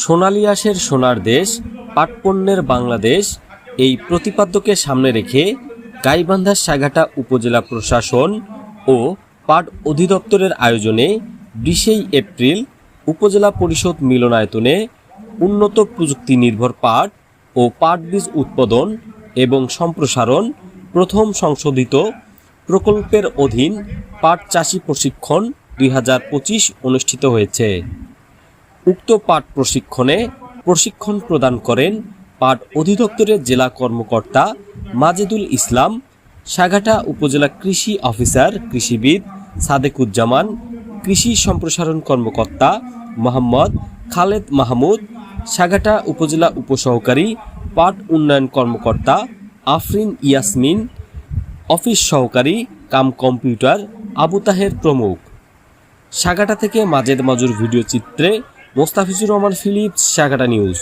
সোনালী আঁশের সোনার দেশ, পাটপণ্যের বাংলাদেশ, এই প্রতিপাদ্যকে সামনে রেখে গাইবান্ধার সাঘাটা উপজেলা প্রশাসন ও পাট অধিদপ্তরের আয়োজনে বিশেই এপ্রিল উপজেলা পরিষদ মিলনায়তনে উন্নত প্রযুক্তি নির্ভর পাট ও পাট বীজ উৎপাদন এবং সম্প্রসারণ প্রথম সংশোধিত প্রকল্পের অধীন পাট চাষি প্রশিক্ষণ দুই হাজার পঁচিশ অনুষ্ঠিত হয়েছে। উক্ত পাঠ প্রশিক্ষণে প্রশিক্ষণ প্রদান করেন পাট অধিদপ্তরের জেলা কর্মকর্তা মাজেদুল ইসলাম সাঘাটা উপজেলা কৃষি অফিসার, কৃষিবিদ সাদেকুজ্জামান, কৃষি সম্প্রসারণ কর্মকর্তা মোহাম্মদ খালেদ মাহমুদ সাঘাটা উপজেলা উপসহকারী পাট উন্নয়ন কর্মকর্তা আফরিন ইয়াসমিন, অফিস সহকারী কাম কম্পিউটার আবু তাহের প্রমুখ। সাগাটা থেকে মাজেদ মাজুর ভিডিও চিত্রে মোস্তাফিজুর রহমান ফিলিপস সাগাটা নিউজ।